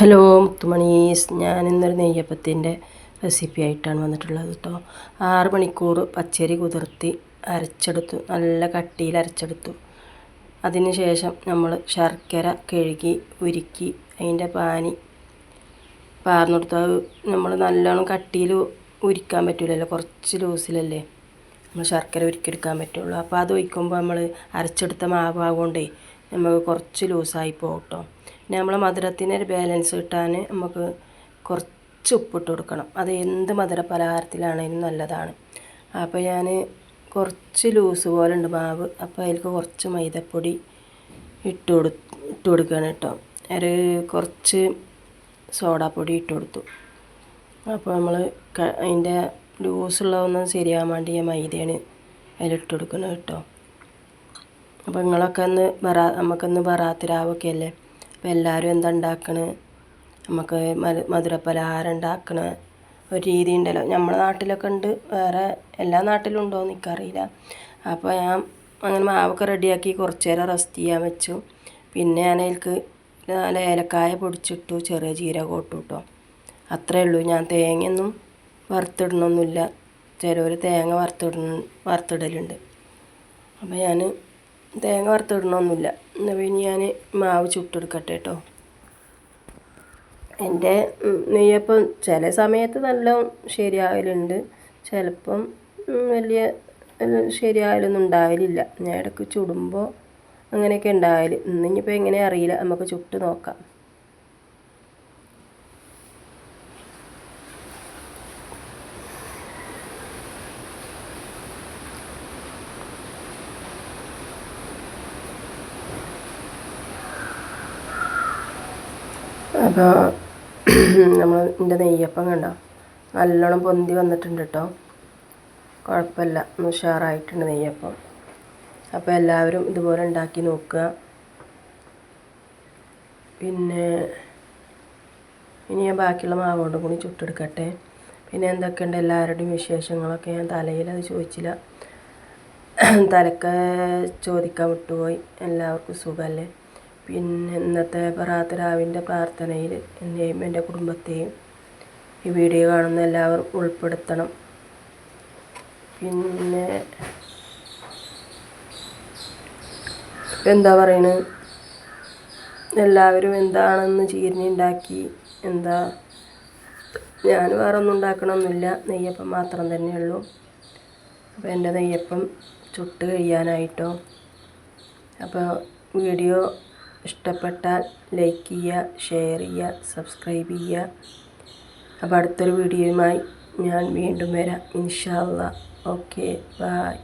Hello മുത്തുമണീസ്. ഞാൻ ഇന്നൊരു നെയ്യപ്പത്തിന്റെ recipe ആയിട്ടാണ് വന്നിട്ടുള്ളത് കേട്ടോ ആറ് മണിക്കൂർ പച്ചരി കുതിർത്തി അരച്ചെടുത്തു. നല്ല കട്ടിയിൽ അരച്ചെടുത്തു. അതിനുശേഷം നമ്മൾ ശർക്കര കഴുകി ഉരുക്കി അതിന്റെ പാനി പാർന്നെടുത്തു. അത് നമ്മൾ നല്ലോണം കട്ടിയിൽ ഉരിക്കാൻ പറ്റില്ലല്ലോ കുറച്ച് ലൂസിലല്ലേ നമ്മൾ ശർക്കര ഉരുക്കിയെടുക്കാൻ പറ്റുള്ളൂ. അപ്പോൾ അത് ഒഴിക്കുമ്പോൾ നമ്മൾ അരച്ചെടുത്ത മാവാകൊണ്ടേ നമുക്ക് കുറച്ച് ലൂസായി പോകും നമ്മളെ മധുരത്തിന് ഒരു ബാലൻസ് കിട്ടാൻ നമുക്ക് കുറച്ച് ഉപ്പിട്ട് കൊടുക്കണം. അത് എന്ത് മധുര പലഹാരത്തിലാണെങ്കിലും നല്ലതാണ്. അപ്പോൾ ഞാൻ കുറച്ച് ലൂസ് പോലെ ഉണ്ട് മാവ്. അപ്പോൾ അതിലേക്ക് കുറച്ച് മൈദപ്പൊടി ഇട്ട് കൊടു ഇട്ട് കൊടുക്കുകയാണ് കേട്ടോ. ഒരു കുറച്ച് സോഡാപ്പൊടി ഇട്ട് കൊടുത്തു. അപ്പോൾ നമ്മൾ അതിന്റെ ലൂസുള്ളതൊന്നും ശരിയാകാൻ വേണ്ടി ഞാൻ മൈദയാണ് അതിലിട്ട് കൊടുക്കുന്നത് കേട്ടോ. അപ്പോൾ നിങ്ങളൊക്കെ ഒന്ന് ബറാ നമുക്കൊന്ന് ബറാത്തിരാവൊക്കെ അല്ലേ? അപ്പോൾ എല്ലാവരും എന്താ ഉണ്ടാക്കണ്? നമുക്ക് മധുരപ്പലഹാരം ഉണ്ടാക്കണ. ഒരു രീതി ഉണ്ടല്ലോ. നമ്മുടെ നാട്ടിലൊക്കെ ഉണ്ട്. വേറെ എല്ലാ നാട്ടിലും ഉണ്ടോ എന്ന് എനിക്കറിയില്ല. അപ്പോൾ ഞാൻ അങ്ങനെ മാവൊക്കെ റെഡിയാക്കി കുറച്ച് നേരം റെസ്റ്റ് ചെയ്യാൻ വെച്ചു. പിന്നെ ഞാൻ അതിൽക്ക് നാല് ഏലക്കായ പൊടിച്ചിട്ടു ചെറിയ ജീരകം ഇട്ടു കേട്ടോ അത്രയേ ഉള്ളൂ. ഞാൻ തേങ്ങയൊന്നും വറുത്തിടണമൊന്നുമില്ല ചിലവർ തേങ്ങ വറുത്തിട വറുത്തിടലുണ്ട്. അപ്പോൾ ഞാൻ തേങ്ങ വറുത്തിടണമൊന്നുമില്ല. എന്നാൽ പിന്നെ ഞാൻ മാവ് ചുട്ടെടുക്കട്ടെ കേട്ടോ എന്റെ നെയ്യപ്പം ചില സമയത്ത് നല്ല ശരിയാകലുണ്ട് ചിലപ്പം വലിയ ശരിയായാലൊന്നും ഉണ്ടാവലില്ല. ഞാൻ ഇടയ്ക്ക് ചുടുമ്പോൾ അങ്ങനെയൊക്കെ ഉണ്ടാവൽ ഇന്നിപ്പോൾ എങ്ങനെ അറിയില്ല. നമുക്ക് ചുട്ട് നോക്കാം. അപ്പോൾ നമ്മൾ എന്റെ നെയ്യപ്പം കണ്ടോ? നല്ലോണം പൊന്തി വന്നിട്ടുണ്ട് കേട്ടോ കുഴപ്പമില്ല ഒന്ന് ഉഷാറായിട്ടുണ്ട് നെയ്യപ്പം. അപ്പോൾ എല്ലാവരും ഇതുപോലെ ഉണ്ടാക്കി നോക്കുക. പിന്നെ ഇനി ഞാൻ ബാക്കിയുള്ള മാവോണ്ടും കൂടി ചുട്ടെടുക്കട്ടെ. പിന്നെ എന്തൊക്കെയുണ്ട് എല്ലാവരുടെയും വിശേഷങ്ങളൊക്കെ? ഞാൻ തലയിൽ അത് ചോദിച്ചില്ല. തലക്ക് ചോദിക്കാൻ വിട്ടുപോയി. എല്ലാവർക്കും സുഖമല്ലേ പിന്നെ ഇന്നത്തെ പ്രാർത്ഥനാവിന്റെ പ്രാർത്ഥനയിൽ എന്നെയും എന്റെ കുടുംബത്തെയും ഈ വീഡിയോ കാണുന്ന എല്ലാവരും ഉൾപ്പെടുത്തണം. പിന്നെ എന്താ പറയണത് എല്ലാവരും എന്താണെന്ന് ചീരിഞ്ഞുണ്ടാക്കി എന്താ? ഞാൻ വേറെ ഒന്നും ഉണ്ടാക്കണമൊന്നുമില്ല. നെയ്യപ്പം മാത്രം തന്നെയുള്ളൂ അപ്പോൾ എന്റെ നെയ്യപ്പം ചുട്ട് കഴിയാനായിട്ടോ? അപ്പോൾ വീഡിയോ ഇഷ്ടപ്പെട്ടാൽ ലൈക്ക് ചെയ്യുക ഷെയർ ചെയ്യുക സബ്സ്ക്രൈബ് ചെയ്യുക. അപ്പോൾ അടുത്തൊരു വീഡിയോയുമായി ഞാൻ വീണ്ടും വരാം. ഇൻഷാല്ല ഓക്കെ ബായ്